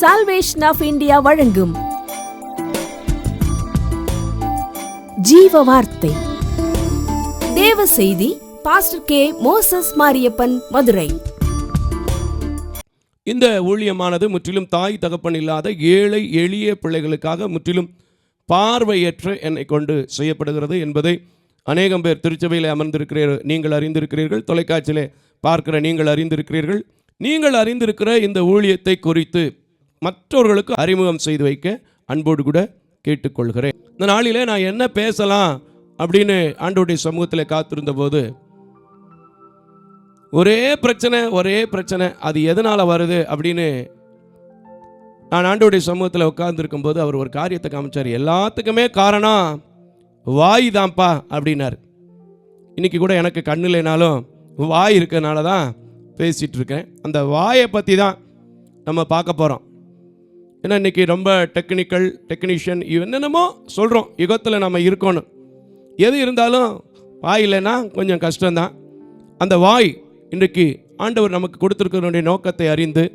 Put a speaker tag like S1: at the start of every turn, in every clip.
S1: Salvation of India வழங்கும். ஜீவ வார்த்தை தேவ செய்தி pastor K Moses Mariappan Madurai.
S2: இந்த ஊழியமானது முற்றிலும் தாய் தகப்பன் இல்லாத ஏழை எளிய பிள்ளைகளுக்காக முற்றிலும் பார்வையற்ற என்னை கொண்டு செய்யப்படுகிறது என்பதை அநேகம் பேர் திருச்சபையில் அமர்ந்திருக்கிறீர்கள் நீங்கள் அறிந்திருக்கிறீர்கள். தொலைக்காட்சியிலே பார்க்கிற நீங்கள் அறிந்திருக்கிறீர்கள். நீங்கள் அறிந்திருக்கிற இந்த ஊழியத்தை குறித்து மற்றவர்களுக்கு அறிமுகம் செய்து வைக்க அன்போடு கூட கேட்டுக்கொள்கிறேன். இந்த நாளிலே நான் என்ன பேசலாம் அப்படின்னு ஆண்டோடைய சமூகத்தில் காத்திருந்த போது ஒரே பிரச்சனை ஒரே பிரச்சனை அது எதனால் வருது அப்படின்னு நான் ஆண்டோடைய சமூகத்தில் உட்கார்ந்துருக்கும் போது அவர் ஒரு காரியத்தை காமிச்சார். எல்லாத்துக்குமே காரணம் வாய் தான்ப்பா அப்படின்னார். இன்னைக்கு கூட எனக்கு கண்ணு இல்லைனாலும் வாய் இருக்கிறதுனால தான் பேசிகிட்டு இருக்கேன். அந்த வாயை பற்றி தான் நம்ம பார்க்க போகிறோம் ஏன்னா இன்றைக்கி ரொம்ப டெக்னிக்கல் டெக்னீஷியன் என்னென்னமோ சொல்கிறோம் யுகத்தில் நம்ம இருக்கணும் எது இருந்தாலும் வாய் இல்லைன்னா கொஞ்சம் கஷ்டம்தான். அந்த வாய் இன்றைக்கு ஆண்டவர் நமக்கு கொடுத்துருக்கிறனுடைய நோக்கத்தை அறிந்து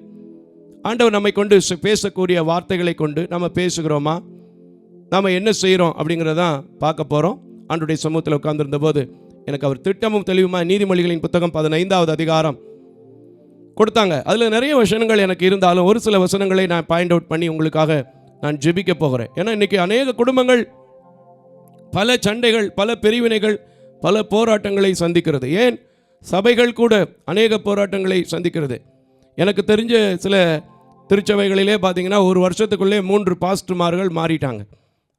S2: ஆண்டவர் நம்மை கொண்டு பேசக்கூடிய வார்த்தைகளை கொண்டு நம்ம பேசுகிறோமா? நாம் என்ன செய்கிறோம் அப்படிங்கிறதான் பார்க்க போகிறோம் ஆண்டுடைய சமூகத்தில் உட்கார்ந்துருந்த போது எனக்கு அவர் திட்டமும் தெளிவுமா நீதிமொழிகளின் புத்தகம் பதினைந்தாவது அதிகாரம் கொடுத்தாங்க. அதில் நிறைய வசனங்கள் எனக்கு இருந்தாலும் ஒரு சில வசனங்களை நான் பாயிண்ட் அவுட் பண்ணி உங்களுக்காக நான் ஜெபிக்க போகிறேன். ஏன்னா இன்றைக்கி அநேக குடும்பங்கள் பல சண்டைகள் பல பிரிவினைகள் பல போராட்டங்களை சந்திக்கிறது. ஏன்? சபைகள் கூட அநேக போராட்டங்களை சந்திக்கிறது. எனக்கு தெரிஞ்ச சில திருச்சபைகளிலே பார்த்தீங்கன்னா ஒரு வருஷத்துக்குள்ளே மூன்று பாஸ்டர்மார்கள் மாறிட்டாங்க.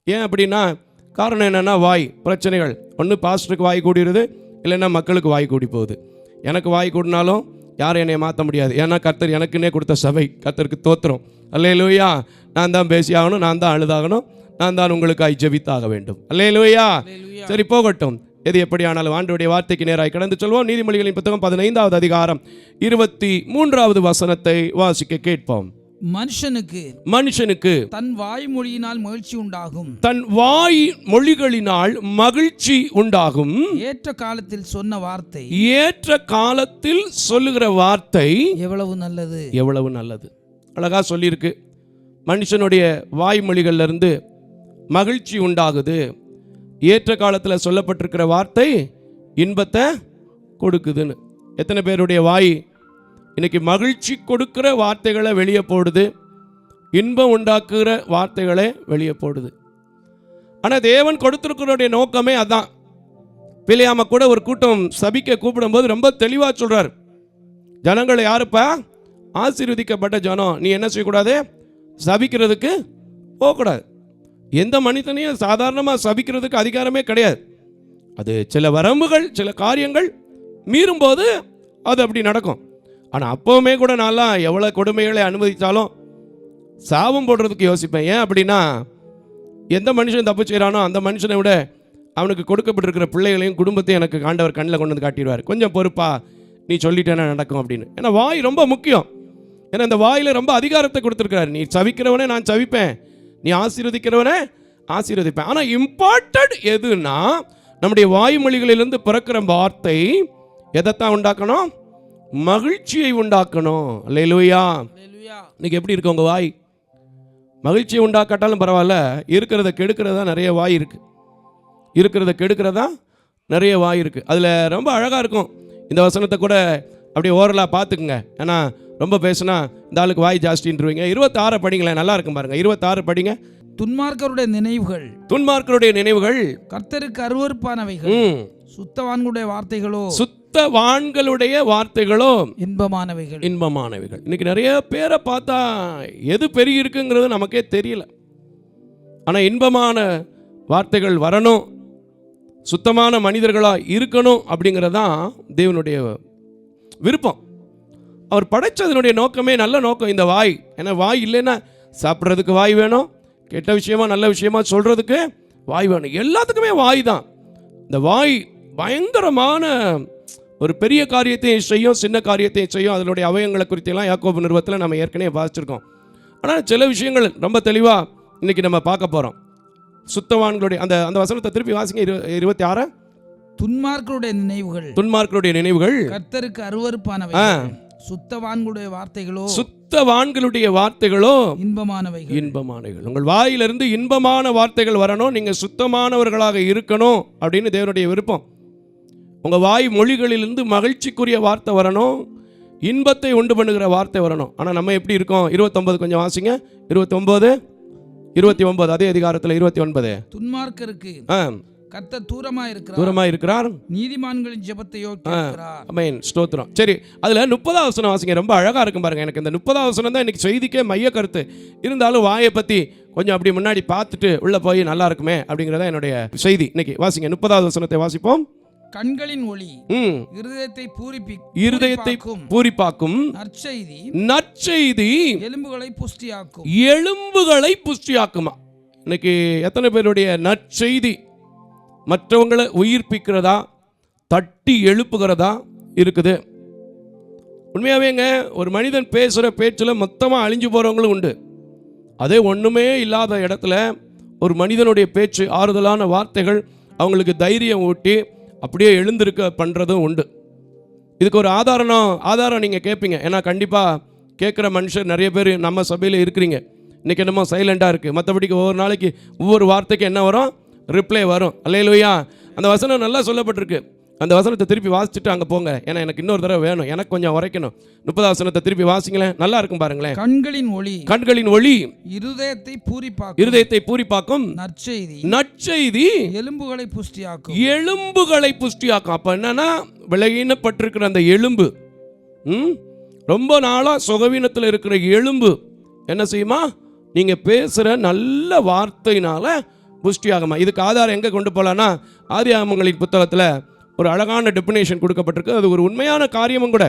S2: ஏன் அப்படின்னா காரணம் என்னென்னா வாய் பிரச்சனைகள். ஒன்று பாஸ்டருக்கு வாய் கூடிடுது இல்லைன்னா மக்களுக்கு வாய் கூடி போகுது. எனக்கு வாய் கூடினாலும் யாரும் என்னை மாற்ற முடியாது. ஏன்னா கர்த்தர் எனக்குன்னே கொடுத்த சபை கர்த்தருக்கு தோத்துறோம் அல்லேலூயா. நான் தான் பேசி ஆகணும் நான் தான் அழுதாகணும் நான் தான் உங்களுக்காய் ஜெபித்தாக வேண்டும். அல்லேலூயா. சரி போகட்டும். எது எப்படியானாலும் ஆண்டுடைய வார்த்தைக்கு நேராய் கடந்து சொல்வோம். நீதிமொழிகளின் புத்தகம் பதினைந்தாவது அதிகாரம் இருபத்தி மூன்றாவது வசனத்தை வாசிக்க கேட்போம்.
S3: மனுஷனுக்கு
S2: மனுஷனுக்கு
S3: தன் வாய்மொழியினால் மகிழ்ச்சி உண்டாகும்.
S2: தன் வாய் மொழிகளினால் மகிழ்ச்சி உண்டாகும்.
S3: ஏற்ற காலத்தில் சொன்ன வார்த்தை.
S2: ஏற்ற காலத்தில் சொல்லுகிற வார்த்தை
S3: எவ்வளவு நல்லது.
S2: எவ்வளவு நல்லது. அழகா சொல்லியிருக்கு. மனுஷனுடைய வாய்மொழிகள்ல இருந்து மகிழ்ச்சி உண்டாகுது. ஏற்ற காலத்தில் சொல்லப்பட்டிருக்கிற வார்த்தை இன்பத்தை கொடுக்குதுன்னு. எத்தனை பேருடைய வாய் இன்னைக்கு மகிழ்ச்சி கொடுக்கிற வார்த்தைகளை வெளியே போடுது. இன்பம் உண்டாக்குகிற வார்த்தைகளை வெளியே போடுது. ஆனால் தேவன் கொடுத்துருக்கிறோடைய நோக்கமே அதான். பிள்ளையாம கூட ஒரு கூட்டம் சபிக்க கூப்பிடும்போது ரொம்ப தெளிவாக சொல்கிறார் ஜனங்களை யாருப்பா? ஆசீர்வதிக்கப்பட்ட ஜனம். நீ என்ன செய்யக்கூடாது? சபிக்கிறதுக்கு போகக்கூடாது. எந்த மனிதனையும் சாதாரணமாக சபிக்கிறதுக்கு அதிகாரமே கிடையாது. அது சில வரம்புகள் சில காரியங்கள் மீறும்போது அது அப்படி நடக்கும். ஆனால் அப்போவுமே கூட நான்லாம் எவ்வளோ கொடுமைகளை அனுமதித்தாலும் சாபம் போடுறதுக்கு யோசிப்பேன். ஏன் அப்படின்னா எந்த மனுஷன் தப்பு செய்கிறானோ அந்த மனுஷனை விட அவனுக்கு கொடுக்கப்பட்டிருக்கிற பிள்ளைகளையும் குடும்பத்தையும் எனக்கு காண்டவர் கண்ணில் கொண்டு வந்து காட்டிடுவார். கொஞ்சம் பொறுப்பா நீ சொல்லிட்டேன்னா நடக்கும் அப்படின்னு. ஏன்னா வாய் ரொம்ப முக்கியம். ஏன்னா இந்த வாயில் ரொம்ப அதிகாரத்தை கொடுத்துருக்கிறார். நீ சவிக்கிறவனே நான் சவிப்பேன். நீ ஆசீர்வதிக்கிறவனே ஆசீர்வதிப்பேன். ஆனால் இம்பார்ட்டன்ட் எதுனா நம்முடைய வாய்மொழிகளிலிருந்து பிறக்கிற வார்த்தை எதைத்தான் உண்டாக்கணும்? மகிழ்ச்சியை உண்டாக்கணும். அல்லேலூயா
S3: அல்லேலூயா.
S2: இன்னைக்கு எப்படி இருக்கு உங்க வாய்? மகிழ்ச்சியை உண்டாக்காட்டாலும் பரவாயில்ல இருக்கிறத கெடுக்கிறதா நிறைய வாய் இருக்கு. இருக்கிறத கெடுக்கிறதா நிறைய வாய் இருக்கு. அதில் ரொம்ப அழகாக இருக்கும். இந்த வசனத்தை கூட அப்படியே ஓரலாக பார்த்துக்குங்க. ஏன்னா ரொம்ப பேசுனா இந்த ஆளுக்கு வாய் ஜாஸ்தின்றீங்க இருபத்தாறு படிங்களேன் நல்லா இருக்கும் பாருங்க. இருபத்தாறு படிங்க.
S3: துன்மார்க்கருடைய நினைவுகள்.
S2: துன்மார்க்கருடைய நினைவுகள்.
S3: கர்த்தருக்கு அருவருப்பானவைகள்.
S2: ம்,
S3: சுத்தவான்களுடைய வார்த்தைகளோ.
S2: சுத்தவான்களுடைய வார்த்தைகளோ?
S3: இன்பமானவைகள்.
S2: இன்பமானவைகள். இன்னைக்கு நிறைய பேரை பார்த்தா எது பெரிய இருக்குங்கிறது நமக்கே தெரியல. ஆனால் இன்பமான வார்த்தைகள் வரணும். சுத்தமான மனிதர்களாக இருக்கணும் அப்படிங்கிறதான் தேவனுடைய விருப்பம். அவர் படைச்சதனுடைய நோக்கமே நல்ல நோக்கம். இந்த வாய் ஏன்னா வாய் இல்லைன்னா சாப்பிட்றதுக்கு வாய் வேணும். கெட்ட விஷயமா நல்ல விஷயமா சொல்கிறதுக்கு வாய் வேணும். எல்லாத்துக்குமே வாய் தான். இந்த வாய் பயங்கரமான ஒரு பெரிய காரியத்தையும் செய்யும் சின்ன காரியத்தையும் செய்யும் அதனுடைய அவயங்களை குறித்தெல்லாம் யாக்கோபு நிறுவத்தில் நம்ம ஏற்கனவே வாசிச்சிருக்கோம். ஆனால் சில விஷயங்கள் ரொம்ப தெளிவாக இன்னைக்கு நம்ம பார்க்க போகிறோம் சுத்தவான்களுடைய அந்த அந்த வசனத்தை திருப்பி வாசிங்க. இரு இருபத்தி ஆறு
S3: துன்மார்க்கருடைய நினைவுகள்.
S2: துன்மார்க்கருடைய நினைவுகள்.
S3: கர்த்தருக்கு
S2: ஆ.
S3: அருவருப்பானவைகள் சுத்தவான்களுடைய வார்த்தைகளோ?
S2: சுத்த சுத்தவான்களுடைய வார்த்தைகளோ?
S3: இன்பமானவைகள்.
S2: இன்பமானவைகள். உங்கள் வாயிலிருந்து இன்பமான வார்த்தைகள் வரணும். நீங்க சுத்தமானவர்களாக இருக்கணும் அப்படின்னு தேவனுடைய விருப்பம். உங்க வாய் மொழிகளிலிருந்து மகிழ்ச்சிக்குரிய வார்த்தை வரணும். இன்பத்தை உண்டு பண்ணுகிற வார்த்தை வரணும். ஆனா நம்ம எப்படி இருக்கோம்? இருபத்தொன்பது கொஞ்சம் வாசிங்க. இருபத்தொன்பது இருபத்தி ஒன்பது அதே அதிகாரத்தில் இருபத்தி ஒன்பது
S3: துன்மார்க்கருக்கு
S2: ஆ.
S3: கர்த்தர் தூரமா இருக்கிறார்
S2: தூரமா இருக்கிறார்
S3: நீதிமான்களின் ஜெபத்தையோ
S2: அமேன் ஸ்தோத்திரம். சரி அதில் முப்பதாவது வசனம் வாசிங்க. ரொம்ப அழகாக இருக்கும் பாருங்க. எனக்கு இந்த முப்பதாவது வசனம் தான் இன்னைக்கு செய்திக்கே மைய கருத்து. இருந்தாலும் வாயை பற்றி கொஞ்சம் அப்படி முன்னாடி பார்த்துட்டு உள்ளே போய் நல்லா இருக்குமே அப்படிங்கிறத என்னுடைய செய்தி. இன்னைக்கு வாசிங்க. முப்பதாவது வசனத்தை வாசிப்போம்.
S3: கண்களின் ஒளி இருதயத்தை பூரிப்பி
S2: இருதயத்தை
S3: பூரிப்பாக்கும்.
S2: பூரிப்பாக்கும்.
S3: நற்செய்தி.
S2: நற்செய்தி.
S3: எலும்புகளை புஷ்டியாக்கும்.
S2: எலும்புகளை புஷ்டியாக்குமா. இன்னைக்கு எத்தனை பேருடைய நற்செய்தி? மற்றவங்களை உயிர்ப்பிக்கிறதா? தட்டி எழுப்புகிறதா இருக்குது. உண்மையாவேங்க ஒரு மனிதன் பேசுகிற பேச்சில் மொத்தமாக அழிஞ்சு போகிறவங்களும் உண்டு. அதே ஒன்றுமே இல்லாத இடத்துல ஒரு மனிதனுடைய பேச்சு ஆறுதலான வார்த்தைகள் அவங்களுக்கு தைரியம் ஊட்டி அப்படியே எழுந்திருக்க பண்ணுறதும் உண்டு. இதுக்கு ஒரு ஆதாரம் ஆதாரம் நீங்கள் கேட்பீங்க ஏன்னா கண்டிப்பாக கேட்குற மனுஷர் நிறைய பேர் நம்ம சபையில் இருக்கிறீங்க. இன்றைக்கி என்னமோ சைலண்டாக இருக்குது மற்றபடிக்கு ஒவ்வொரு நாளைக்கு ஒவ்வொரு வார்த்தைக்கு என்ன வரும்? ரிப்ளை வரும். அல்லையிலுயா அந்த வசனம் நல்லா சொல்லப்பட்டிருக்கு. அந்த வசனத்தை திருப்பி வாசிச்சுட்டு அங்கே போங்க. ஏன்னா எனக்கு இன்னொரு தடவை வேணும். எனக்கு கொஞ்சம் உரைக்கணும். முப்பது வசனத்தை திருப்பி வாசிங்களேன். நல்லா இருக்கும் பாருங்களேன்.
S3: கண்களின் ஒளி.
S2: கண்களின் ஒளி.
S3: இருதயத்தை பூரிப்பாக்கும்.
S2: இருதயத்தை பூரிப்பாக்கும்.
S3: நற்செய்தி.
S2: நற்செய்தி.
S3: எலும்புகளை புஷ்டியாக்கும்.
S2: எலும்புகளை புஷ்டியாக்கும். அப்போ என்னன்னா விலகினப்பட்டிருக்கிற அந்த எலும்பு ம்? ரொம்ப நாளாக சுகவீனத்தில் இருக்கிற எலும்பு என்ன செய்யுமா? நீங்கள் பேசுகிற நல்ல வார்த்தையினால புஷ்டியாகுமா? இதுக்கு ஆதாரம் எங்கே கொண்டு போகலான்னா ஆதி ஆமங்களின் புத்தகத்தில் ஒரு அழகான டெபினேஷன் கொடுக்கப்பட்டிருக்கு. அது ஒரு உண்மையான காரியமும் கூட.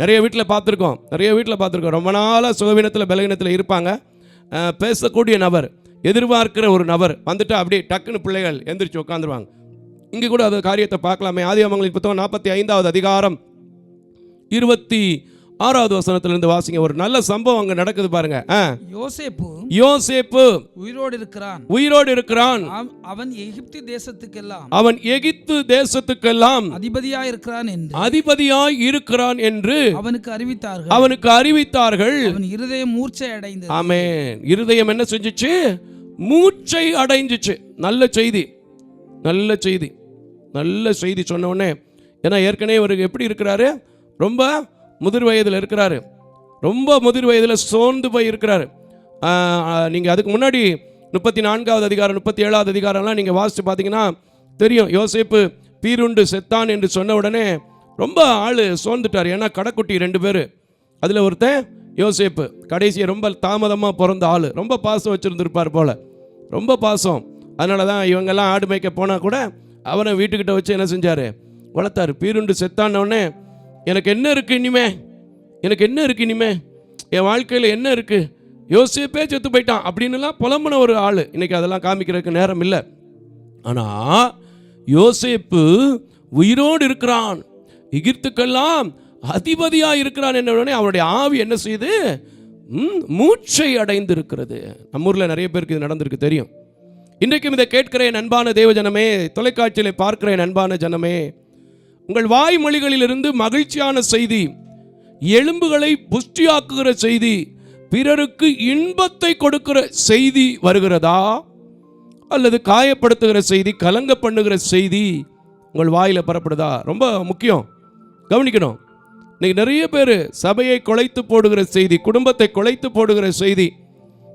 S2: நிறைய வீட்டில் பார்த்துருக்கோம். நிறைய வீட்டில் பார்த்துருக்கோம். ரொம்ப நாளாக சுகவீனத்தில் பலவீனத்தில் இருப்பாங்க. பேசக்கூடிய நபர் எதிர்பார்க்கிற ஒரு நபர் வந்துட்டு அப்படியே டக்குன்னு பிள்ளைகள் எந்திரிச்சு உட்காந்துருவாங்க இங்கே கூட அது காரியத்தை பார்க்கலாமே. ஆதி அவங்களுக்கு புத்தகம் நாற்பத்தி ஐந்தாவது அதிகாரம் இருபத்தி ஆறாவது வசனத்திலிருந்து வாசிங்க. ஒரு நல்ல சம்பவம் அங்கே நடக்குது பாருங்க.
S3: யோசேப்பு
S2: யோசேப்பு
S3: உயிரோடு இருக்கிறான்.
S2: உயிரோடு இருக்கிறான்.
S3: அவ- அவன் எகிப்து தேசத்துக்கெல்லாம்
S2: அவன் எகிப்து தேசத்துக்கெல்லாம்
S3: அதிபதியா இருக்கிறான் என்று
S2: அதிபதியாய் இருக்கிறான் என்று
S3: அவனுக்கு அறிவித்தார்கள்.
S2: அவனுக்கு அறிவித்தார்கள்.
S3: அவன் இருதயம் மூர்ச்சை அடைந்தது.
S2: ஆமென். இருதயம் என்ன செஞ்சுச்சு? மூச்சை அடைஞ்சிச்சு. நல்ல செய்தி. நல்ல செய்தி. நல்ல செய்தி சொன்ன உடனே ஏன்னா ஏற்கனவே இவர் எப்படி இருக்கிறாரு? ரொம்ப முதிர் வயதில் இருக்கிறாரு. ரொம்ப முதிர் வயதில் சோர்ந்து போய் இருக்கிறாரு. நீங்கள் அதுக்கு முன்னாடி முப்பத்தி நான்காவது அதிகாரம் முப்பத்தி ஏழாவது அதிகாரம்லாம் நீங்கள் வாசித்து பார்த்தீங்கன்னா தெரியும். யோசிப்பு பீருண்டு செத்தான் என்று சொன்ன உடனே ரொம்ப ஆள் சோர்ந்துட்டார். ஏன்னா கடைக்குட்டி ரெண்டு பேர். அதில் ஒருத்தன் யோசேப்பு. கடைசியை ரொம்ப தாமதமாக பிறந்த ஆள். ரொம்ப பாசம் வச்சுருந்துருப்பார் போல். ரொம்ப பாசம். அதனால தான் இவங்கெல்லாம் ஆடு மேய்க்க போனால் கூட அவனை வீட்டுக்கிட்ட வச்சு என்ன செஞ்சார்? வளர்த்தாரு. பீருண்டு செத்தான உடனே எனக்கு என்ன இருக்குது இனிமே? எனக்கு என்ன இருக்குது இனிமே? என் வாழ்க்கையில் என்ன இருக்குது யோசிப்பே செத்து போயிட்டான் அப்படின்னுலாம் புலம்புன ஒரு ஆள். இன்றைக்கி அதெல்லாம் காமிக்கிறதுக்கு நேரம் இல்லை. ஆனால் யோசேப்பு உயிரோடு இருக்கிறான். எகிர்த்துக்கெல்லாம் அதிபதியாக இருக்கிறான் என்ன உடனே அவனுடைய ஆவி என்ன செய்யுது மூச்சை அடைந்து இருக்கிறது நம்ம ஊரில் நிறைய பேருக்கு இது நடந்திருக்கு தெரியும். இன்றைக்கும் இதை கேட்கிற என் அன்பான தேவ ஜனமே. தொலைக்காட்சியில் பார்க்கிற என் அன்பான ஜனமே. உங்கள் வாய்மொழிகளிலிருந்து மகிழ்ச்சியான செய்தி எலும்புகளை புஷ்டியாக்குகிற செய்தி பிறருக்கு இன்பத்தை கொடுக்கிற செய்தி வருகிறதா? அல்லது காயப்படுத்துகிற செய்தி கலங்க பண்ணுகிற செய்தி உங்கள் வாயில் பரப்படுதா ரொம்ப முக்கியம். கவனிக்கணும். இன்னைக்கு நிறைய பேர் சபையை குலைத்து போடுகிற செய்தி குடும்பத்தை குலைத்து போடுகிற செய்தி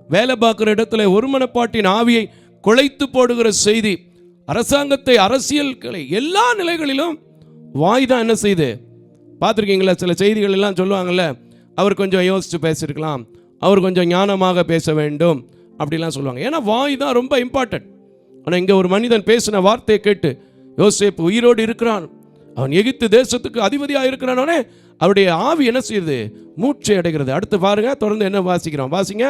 S2: வேலை பார்க்குற இடத்துல ஒருமனப்பாட்டின் ஆவியை குலைத்து போடுகிற செய்தி அரசாங்கத்தை அரசியல்களை எல்லா நிலைகளிலும் வாய் தான் என்ன செய்யுது பார்த்துருக்கீங்களா? சில செய்திகள் எல்லாம் சொல்லுவாங்கல்ல அவர் கொஞ்சம் யோசித்து பேசியிருக்கலாம் அவர் கொஞ்சம் ஞானமாக பேச வேண்டும் அப்படிலாம் சொல்லுவாங்க. ஏன்னா வாய் தான் ரொம்ப இம்பார்ட்டன்ட் ஆனால் இங்கே ஒரு மனிதன் பேசின வார்த்தையை கேட்டு யோசேப்பு உயிரோடு இருக்கிறான். அவன் எகிப்து தேசத்துக்கு அதிபதியாக இருக்கிறானோனே அவருடைய ஆவி என்ன செய்யுது? மூச்சை அடைகிறது. அடுத்து பாருங்க தொடர்ந்து என்ன வாசிக்கிறோம்? வாசிங்க.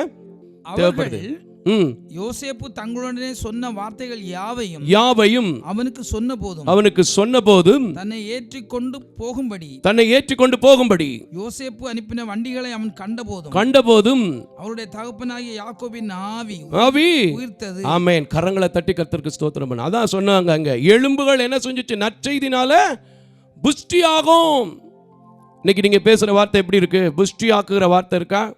S2: தேவைப்படுது.
S3: யோசேப்பு தங்களுடனே சொன்ன வார்த்தைகள் யாவையும்
S2: யாவையும்
S3: அவனுக்கு சொன்ன போதும்
S2: அவனுக்கு சொன்னபோதும்
S3: தன்னை ஏற்றிக்கொண்டு போகும்படி
S2: தன்னை ஏற்றிக்கொண்டு போகும்படி
S3: யோசேப்பு அனுப்பின வண்டிகளை அவன் கண்டபோதும்
S2: கண்டபோதும்
S3: அவருடைய தகப்பனாகிய யாக்கோபின் ஆவி
S2: ஆவி
S3: உயிர்த்தது.
S2: ஆமென். கரங்களை தட்டி கர்த்தருக்கு ஸ்தோத்திரம் பண்ண. அதான் சொன்னாங்க அங்க. எலும்புகள் என்ன செஞ்சுச்சு? நற்செய்தினால புஷ்டியாகும். இன்னைக்கு நீங்க பேசுற வார்த்தை எப்படி இருக்கு? புஷ்டி ஆக்குகிற வார்த்தை இருக்கா?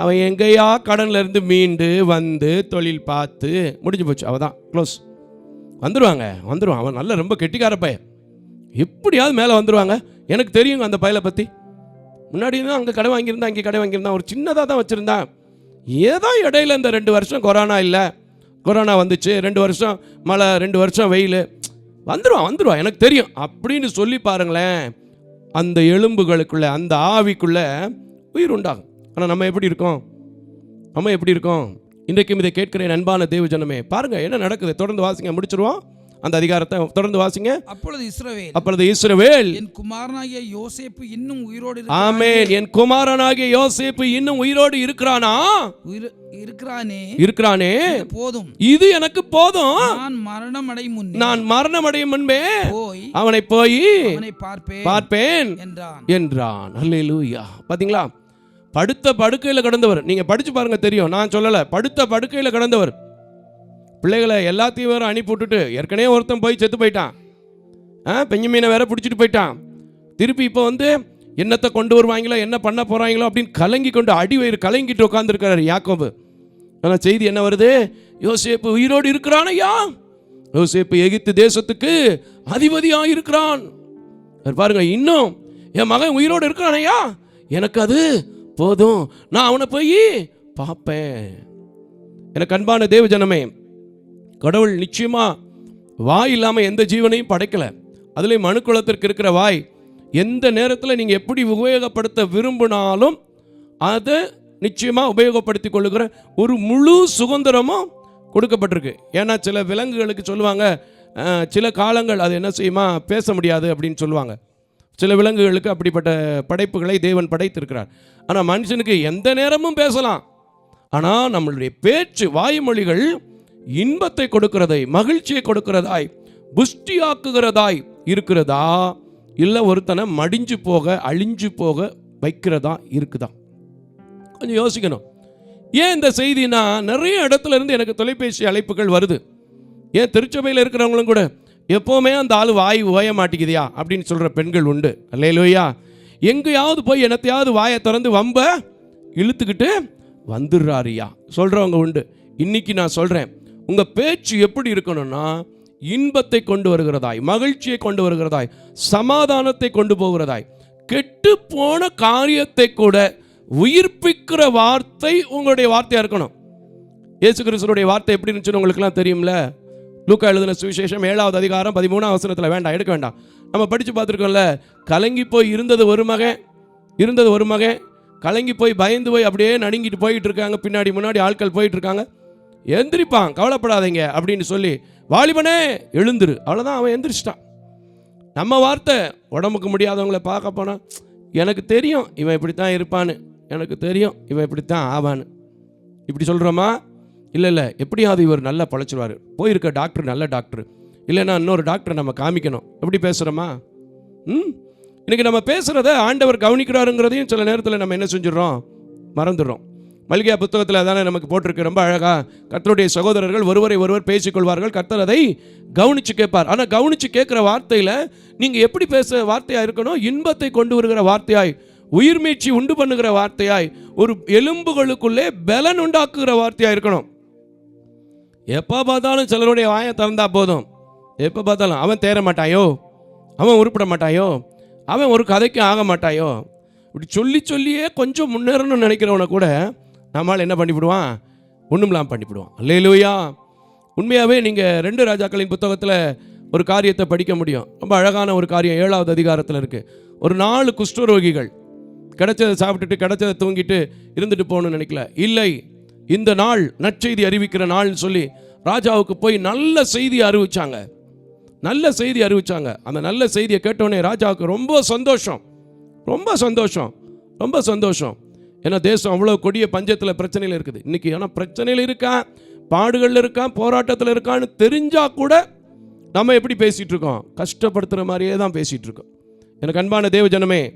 S2: அவன் எங்கேயா கடன்லேருந்து மீண்டு வந்து தொழில் பார்த்து முடிஞ்சு போச்சு. அவள் தான் க்ளோஸ் வந்துடுவாங்க வந்துடுவான் அவன் நல்ல ரொம்ப கெட்டிக்கார பையன். எப்படியாவது மேலே வந்துடுவாங்க எனக்கு தெரியுங்க அந்த பயலை பற்றி முன்னாடி தான் அங்கே கடை வாங்கியிருந்தான் அங்கே கடை வாங்கியிருந்தான். ஒரு சின்னதாக தான் வச்சுருந்தான். ஏதோ இடையில இந்த ரெண்டு வருஷம் கொரோனா இல்லை. கொரோனா வந்துச்சு. ரெண்டு வருஷம் மழை ரெண்டு வருஷம் வெயில். வந்துடுவான் வந்துடுவான் எனக்கு தெரியும். அப்படின்னு சொல்லி பாருங்களேன். அந்த எலும்புகளுக்குள்ளே அந்த ஆவிக்குள்ளே உயிர் உண்டாகும் ஆனால் நம்ம எப்படி இருக்கோம்? நம்ம எப்படி இருக்கோம்? இன்றைக்கும் இதை கேட்கிற என் அன்பான தேவ ஜனமே பாருங்க என்ன நடக்குது? தொடர்ந்து வாசிங்க முடிச்சிருவோம். அந்த அதிகாரத்தை தொடர்ந்து வாசிங்க.
S3: அப்பொழுது இஸ்ரவேல்
S2: அப்பொழுது இஸ்ரவேல்.
S3: என் குமாரனாகிய யோசேப்பு இன்னும் உயிரோடு
S2: ஆமென். என் குமாரனாகிய யோசேப்பு இன்னும் உயிரோடு இருக்கிறானா?
S3: இருக்கிறானே.
S2: இருக்கிறானே.
S3: போதும்.
S2: இது எனக்கு போதும்.
S3: நான் மரணம் அடை முன்னே
S2: நான் மரணம் அடையும் முன்பே
S3: போய்
S2: அவனை போய்
S3: அவனை பார்ப்பேன்
S2: பார்ப்பேன்
S3: என்றான்.
S2: என்றான். அல்லேலூயா. பாத்தீங்களா? படுத்த படுக்கையில் கிடந்தவர். நீங்கள் படித்து பாருங்கள் தெரியும். நான் சொல்லலை படுத்த படுக்கையில் கிடந்தவர். பிள்ளைகளை எல்லாத்தையும் வேற அனுப்பி விட்டுட்டு ஏற்கனவே ஒருத்தன் போய் செத்து போயிட்டான். ஆ பெஞ்சமீனை வேற பிடிச்சிட்டு போயிட்டான். திருப்பி இப்போ வந்து என்னத்தை கொண்டு வருவாங்களோ என்ன பண்ண போறாங்களோ அப்படின்னு கலங்கி கொண்டு அடி வயிறு கலங்கிட்டு உட்காந்துருக்கிறார் யாக்கோபு. ஆனால் செய்தி என்ன வருது? யோசேப்பு உயிரோடு இருக்கிறானையா யோசேப்பு எகிப்து தேசத்துக்கு அதிபதியாக இருக்கிறான். பாருங்க இன்னும் என் மகன் உயிரோடு இருக்கிறானையா எனக்கு அது போதும். நான் அவனை போய் பார்ப்பேன். எனக்கு அன்பான தேவ ஜனமே கடவுள் நிச்சயமாக வாய் இல்லாமல் எந்த ஜீவனையும் படைக்கலை. அதுலேயும் மனுக்குளத்திற்கு இருக்கிற வாய் எந்த நேரத்தில் நீங்கள் எப்படி உபயோகப்படுத்த விரும்பினாலும் அதை நிச்சயமாக உபயோகப்படுத்தி கொள்ளுகிற ஒரு முழு சுதந்திரமும் கொடுக்கப்பட்டிருக்கு. ஏன்னா சில விலங்குகளுக்கு சொல்லுவாங்க சில காலங்கள் அது என்ன செய்யுமா? பேச முடியாது அப்படின்னு சொல்லுவாங்க. சில விலங்குகளுக்கு அப்படிப்பட்ட படைப்புகளை தேவன் படைத்திருக்கிறார். ஆனால் மனுஷனுக்கு எந்த நேரமும் பேசலாம். ஆனால் நம்மளுடைய பேச்சு வாய்மொழிகள் இன்பத்தை கொடுக்கிறதை மகிழ்ச்சியை கொடுக்கிறதாய் புஷ்டியாக்குகிறதாய் இருக்கிறதா? இல்லை ஒருத்தனை மடிஞ்சு போக அழிஞ்சு போக வைக்கிறதா இருக்குதா? கொஞ்சம் யோசிக்கணும். ஏன் இந்த செய்தினா நிறைய இடத்துல இருந்து எனக்கு தொலைபேசி அழைப்புகள் வருது. ஏன் திருச்சபையில் இருக்கிறவங்களும் கூட எப்போவுமே அந்த ஆள் வாய் ஓய மாட்டேங்குதியா அப்படின்னு சொல்கிற பெண்கள் உண்டு. அல்லையிலோயா எங்கேயாவது போய் என்னத்தையாவது வாயை திறந்து வம்ப இழுத்துக்கிட்டு வந்துடுறாரியா சொல்கிறவங்க உண்டு. இன்னைக்கு நான் சொல்கிறேன் உங்கள் பேச்சு எப்படி இருக்கணும்னா இன்பத்தை கொண்டு வருகிறதாய் மகிழ்ச்சியை கொண்டு வருகிறதாய் சமாதானத்தை கொண்டு போகிறதாய் கெட்டு போன காரியத்தை கூட உயிர்ப்பிக்கிற வார்த்தை உங்களுடைய வார்த்தையாக இருக்கணும். இயேசு கிறிஸ்துடைய வார்த்தை எப்படி இருந்துச்சுன்னு உங்களுக்குலாம் தெரியும்ல? லூக்கா எழுதின சுவிசேஷம் ஏழாவது அதிகாரம் பதிமூணாம் வசனத்தில் வேண்டாம் எடுக்க வேண்டாம். நம்ம படித்து பார்த்துருக்கோம்ல கலங்கி போய் இருந்தது ஒரு மகன் இருந்தது ஒரு மகன் கலங்கி போய் பயந்து போய் அப்படியே நடுங்கிட்டு போயிட்டு இருக்காங்க. பின்னாடி முன்னாடி ஆட்கள் போயிட்டு இருக்காங்க. எந்திரிப்பான் கவலைப்படாதீங்க அப்படின்னு சொல்லி வாலிபனே எழுந்துரு. அவ்வளோதான் அவன் எந்திரிச்சிட்டான். நம்ம வார்த்தை உடம்புக்கு முடியாதவங்கள பார்க்க போனால் எனக்கு தெரியும் இவன் இப்படித்தான் இருப்பான்னு. எனக்கு தெரியும் இவன் இப்படித்தான் ஆவான்னு. இப்படி சொல்கிறோமா இல்லை இல்லை எப்படியாவது இவர் நல்லா பழைச்சிருவார். போயிருக்க டாக்டர் நல்ல டாக்டர் இல்லைன்னா இன்னொரு டாக்டரை நம்ம காமிக்கணும். எப்படி பேசுகிறோமா ம் இன்றைக்கி நம்ம பேசுகிறத ஆண்டவர் கவனிக்கிறாருங்கிறதையும் சில நேரத்தில் நம்ம என்ன செஞ்சிடறோம்? மறந்துடுறோம். மல்கியா புத்தகத்தில் தானே நமக்கு போட்டிருக்கு. ரொம்ப அழகா. கர்த்தருடைய சகோதரர்கள் ஒருவரை ஒருவர் பேசிக்கொள்வார்கள். கர்த்தர் அதை கவனித்து கேட்பார். ஆனால் கவனித்து கேட்குற வார்த்தையில் நீங்கள் எப்படி பேச வார்த்தையாக இருக்கணும்? இன்பத்தை கொண்டு வருகிற வார்த்தையாய் உயிர் மீட்சி உண்டு பண்ணுகிற வார்த்தையாய் ஒரு எலும்புகளுக்குள்ளே பலன் உண்டாக்குகிற வார்த்தையாக இருக்கணும். எப்போ பார்த்தாலும் சிலருடைய வாயை திறந்தா போதும். எப்போ பார்த்தாலும் அவன் தேர மாட்டாயோ? அவன் உருப்பிட மாட்டாயோ? அவன் ஒரு கதைக்கு ஆக மாட்டாயோ? இப்படி சொல்லி சொல்லியே கொஞ்சம் முன்னேறணும்னு நினைக்கிறவனை கூட நம்மளால் என்ன பண்ணிவிடுவான்? ஒன்றும்லாம் பண்ணிவிடுவான். அல்லேலூயா. உண்மையாகவே நீங்கள் ரெண்டு ராஜாக்களின் புத்தகத்தில் ஒரு காரியத்தை படிக்க முடியும். ரொம்ப அழகான ஒரு காரியம் ஏழாவது அதிகாரத்தில் இருக்குது ஒரு நாலு குஷ்டரோகிகள் கிடைச்சதை சாப்பிட்டுட்டு கிடைச்சதை தூங்கிட்டு இருந்துட்டு போகணும்னு நினைக்கல. இல்லை. இந்த நாள் நற்செய்தி அறிவிக்கிற நாள்னு சொல்லி ராஜாவுக்கு போய் நல்ல செய்தி அறிவிச்சாங்க. நல்ல செய்தி அறிவிச்சாங்க. அந்த நல்ல செய்தியை கேட்டோடனே ராஜாவுக்கு ரொம்ப சந்தோஷம். ரொம்ப சந்தோஷம். ரொம்ப சந்தோஷம். ஏன்னா தேசம் அவ்வளோ கொடிய பஞ்சத்தில் பிரச்சனையில் இருக்குது. இன்றைக்கி ஆனால் பிரச்சனையில் இருக்கான் பாடுகளில் இருக்கான் போராட்டத்தில் இருக்கான்னு தெரிஞ்சால் கூட நம்ம எப்படி பேசிகிட்டு இருக்கோம்? கஷ்டப்படுத்துகிற மாதிரியே தான் பேசிகிட்டு இருக்கோம். எனக்கு அன்பான தேவஜனமே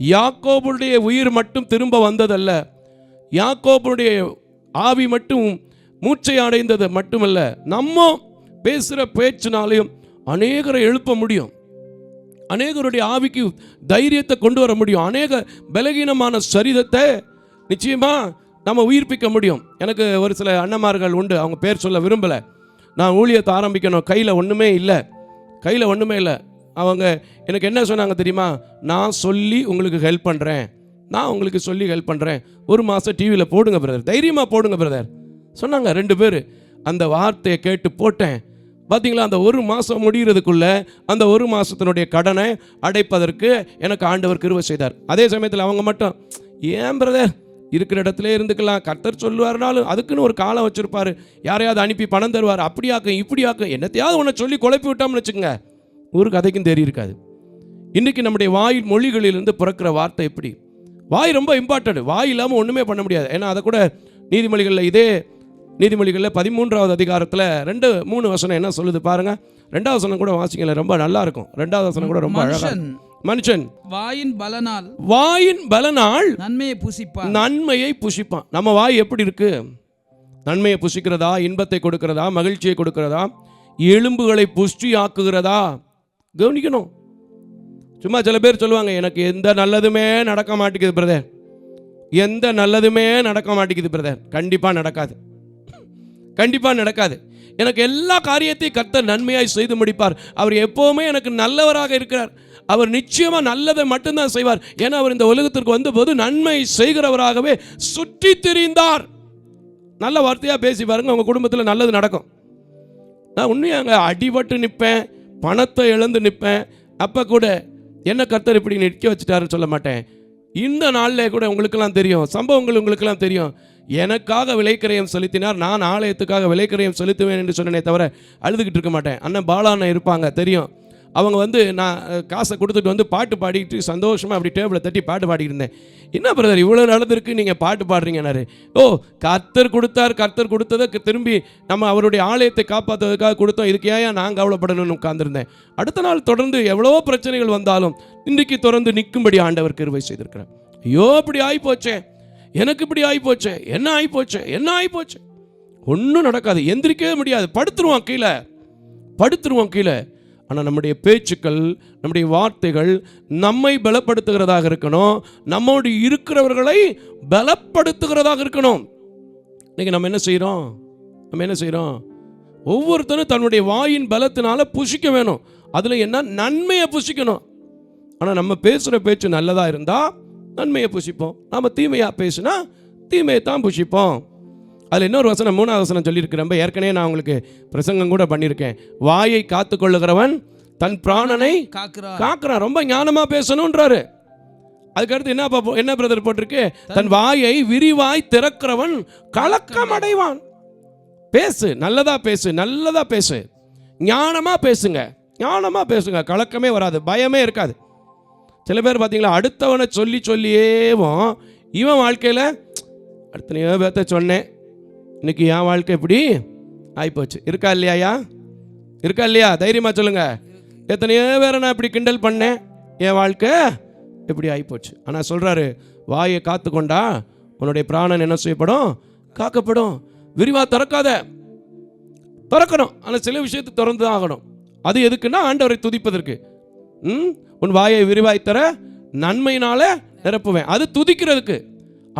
S2: யாக்கோபுடைய உயிர் மட்டும் திரும்ப வந்ததல்ல. யாக்கோபுடைய ஆவி மட்டும் மூச்சை அடைந்தது மட்டுமல்ல நம்ம பேசுகிற பேச்சினாலையும் அநேகரை எழுப்ப முடியும். அநேகருடைய ஆவிக்கு தைரியத்தை கொண்டு வர முடியும். அநேக பலகீனமான சரீரத்தை நிச்சயமாக நம்ம உயிர்ப்பிக்க முடியும். எனக்கு ஒரு சில அண்ணமார்கள் உண்டு அவங்க பேர் சொல்ல விரும்பலை. நான் ஊழியத்தை ஆரம்பிக்கணும். கையில் ஒன்றுமே இல்லை. கையில் ஒன்றுமே இல்லை. அவங்க எனக்கு என்ன சொன்னாங்க தெரியுமா? நான் சொல்லி உங்களுக்கு ஹெல்ப் பண்ணுறேன் நான் உங்களுக்கு சொல்லி ஹெல்ப் பண்ணுறேன் ஒரு மாதம் டிவியில் போடுங்க பிரதர் தைரியமாக போடுங்க பிரதர் சொன்னாங்க ரெண்டு பேர். அந்த வார்த்தையை கேட்டு போட்டேன். பார்த்தீங்களா அந்த ஒரு மாதம் முடிகிறதுக்குள்ளே அந்த ஒரு மாதத்தினுடைய கடனை அடைப்பதற்கு எனக்கு ஆண்டவர் கிருவை செய்தார். அதே சமயத்தில் அவங்க மட்டும் ஏன் பிரதர் இருக்கிற இடத்துல இருந்துக்கலாம். கர்த்தர் சொல்லுவார்னாலும் அதுக்குன்னு ஒரு காலம் வச்சுருப்பார். யாரையாவது அனுப்பி பணம் தருவார். அப்படியாக்கும் இப்படியாக்கும். என்னத்தையாவது ஒன்று சொல்லி குழப்பி விட்டோம்னு வச்சுக்கோங்க. ஒரு கதைக்கும் தெரிய இருக்காது. இன்றைக்கி நம்முடைய வாயில் மொழிகளிலிருந்து பிறக்கிற வார்த்தை எப்படி? வாய் ரொம்ப இம்பார்ட்டன்ட் வாய் இல்லாமல் ஒன்றுமே பண்ண முடியாது. ஏன்னா அதை கூட நீதிமொழிகளில் இதே நீதிமொழிகளில் பதிமூன்றாவது அதிகாரத்தில் ரெண்டு மூணு வசனம் என்ன சொல்லுது பாருங்க. ரெண்டாவது வசனம் கூட வாசிக்கல ரொம்ப நல்லா இருக்கும். ரெண்டாவது வசனம் கூட ரொம்ப அழகா
S3: மனுஷன்.
S2: இருக்கும். மனுஷன்.
S3: வாயின் பலனால்.
S2: வாயின் பலனால்
S3: நன்மையை புசிப்பான்.
S2: நன்மையை புசிப்பான். நம்ம வாய் எப்படி இருக்கு? நன்மையை புசிக்கிறதா? இன்பத்தை கொடுக்கிறதா? மகிழ்ச்சியை கொடுக்கிறதா? எலும்புகளை புஷ்டி ஆக்குகிறதா கவனிக்கணும். சும்மா சில பேர் சொல்லுவாங்க எனக்கு எந்த நல்லதுமே நடக்க மாட்டேங்குது பிரதர் எந்த நல்லதுமே நடக்க மாட்டேங்குது பிரதர் கண்டிப்பாக நடக்காது. கண்டிப்பாக நடக்காது. எனக்கு எல்லா காரியத்தையும் கர்த்தர் நன்மையாய் செய்து முடிப்பார். அவர் எப்போவுமே எனக்கு நல்லவராக இருக்கிறார். அவர் நிச்சயமாக நல்லதை மட்டும்தான் செய்வார். ஏன்னா அவர் இந்த உலகத்திற்கு வந்தபோது நன்மை செய்கிறவராகவே சுற்றி திரிந்தார். நல்ல வார்த்தையாக பேசி பாருங்க உங்கள் குடும்பத்தில் நல்லது நடக்கும். நான் உண்மையாங்க அடிபட்டு நிற்பேன் பணத்தை இழந்து நிற்பேன் அப்போ கூட என்ன கர்த்தர் இப்படி நிற்க வச்சுட்டாருன்னு சொல்ல மாட்டேன். இந்த நாளில் கூட உங்களுக்கெல்லாம் தெரியும். சம்பவங்கள் உங்களுக்கெல்லாம் தெரியும். எனக்காக விலைக்கிரயம் செலுத்தினார். நான் ஆலயத்துக்காக விலைக்கிரயம் செலுத்துவேன் என்று சொன்னனே தவிர அழுதுகிட்டு இருக்க மாட்டேன். அண்ணன் பாலாண்ணன் இருப்பாங்க தெரியும். அவங்க வந்து நான் காசை கொடுத்துட்டு வந்து பாட்டு பாடிக்கிட்டு சந்தோஷமாக அப்படி டேபிளை தட்டி பாட்டு பாடிட்டு இருந்தேன். என்ன பிரதர் இவ்வளோ நடந்திருக்கு நீங்கள் பாட்டு பாடுறீங்கன்னாரு. ஓ கர்த்தர் கொடுத்தார் கர்த்தர் கொடுத்ததை திரும்பி நம்ம அவருடைய ஆலயத்தை காப்பாற்றுறதுக்காக கொடுத்தோம். இதுக்கு ஏன் நான் கவலைப்படணும்னு உட்காந்துருந்தேன் அடுத்த நாள் தொடர்ந்து எவ்வளோ பிரச்சனைகள் வந்தாலும் இன்றைக்கு தொடர்ந்து நிற்கும்படி ஆண்டவர் கருவை செய்திருக்கிறார். ஐயோ இப்படி ஆகிப்போச்சே எனக்கு இப்படி ஆகிப்போச்சே என்ன ஆகிப்போச்சே என்ன ஆகிப்போச்சே ஒன்றும் நடக்காது. எந்திரிக்கவே முடியாது. படுத்துருவான் கீழே. படுத்துருவோம் கீழே. ஆனால் நம்முடைய பேச்சுக்கள் நம்முடைய வார்த்தைகள் நம்மை பலப்படுத்துகிறதாக இருக்கணும். நம்மோடு இருக்கிறவர்களை பலப்படுத்துகிறதாக இருக்கணும். இன்றைக்கி நம்ம என்ன செய்கிறோம் நம்ம என்ன செய்கிறோம் ஒவ்வொருத்தரும் தன்னுடைய வாயின் பலத்தினால புசிக்க வேணும். அதில் என்ன? நன்மையை புசிக்கணும். ஆனால் நம்ம பேசுகிற பேச்சு நல்லதாக இருந்தால் நன்மையை புசிப்போம். நாம் தீமையாக பேசுனா தீமையை தான் புசிப்போம். அதில் இன்னொரு வசனம் மூணாவது வசனம் சொல்லியிருக்கிறேன் ரொம்ப ஏற்கனவே நான் உங்களுக்கு பிரசங்கம் கூட பண்ணியிருக்கேன். வாயை காத்துக்கொள்ளுகிறவன் தன் பிராணனை காக்குறான். ரொம்ப ஞானமா பேசணுன்றாரு அதுக்கடுத்து என்ன என்ன பிரதர் போட்டிருக்கு? தன் வாயை விரிவாய் திறக்கிறவன் கலக்கம் அடைவான். பேசு நல்லதா பேசு நல்லதா பேசு. ஞானமா பேசுங்க. ஞானமா பேசுங்க. கலக்கமே வராது பயமே இருக்காது. சில பேர் பார்த்தீங்களா அடுத்தவனை சொல்லி சொல்லியேவும் இவன் வாழ்க்கையில் அடுத்தனையோ பேர்த்த சொன்னேன். இன்னைக்கு என் வாழ்க்கை எப்படி? ஆயிப்போச்சு. இருக்கா இல்லையாயா? இருக்கா இல்லையா? தைரியமாக சொல்லுங்க. எத்தனையோ பேரை நான் இப்படி கிண்டல் பண்ணேன். என் வாழ்க்கை இப்படி ஆகிப்போச்சு ஆனால் சொல்கிறாரு வாயை காத்து கொண்டா உன்னுடைய பிராணன் என்ன செய்யப்படும்? காக்கப்படும். விரிவாக திறக்காத. திறக்கணும். ஆனால் சில விஷயத்தை திறந்து தான் ஆகணும். அது எதுக்குன்னா ஆண்டவரை துதிப்பதற்கு. ம்? உன் வாயை விரிவாய் தர நன்மையினால நிரப்புவேன். அது துதிக்கிறதுக்கு.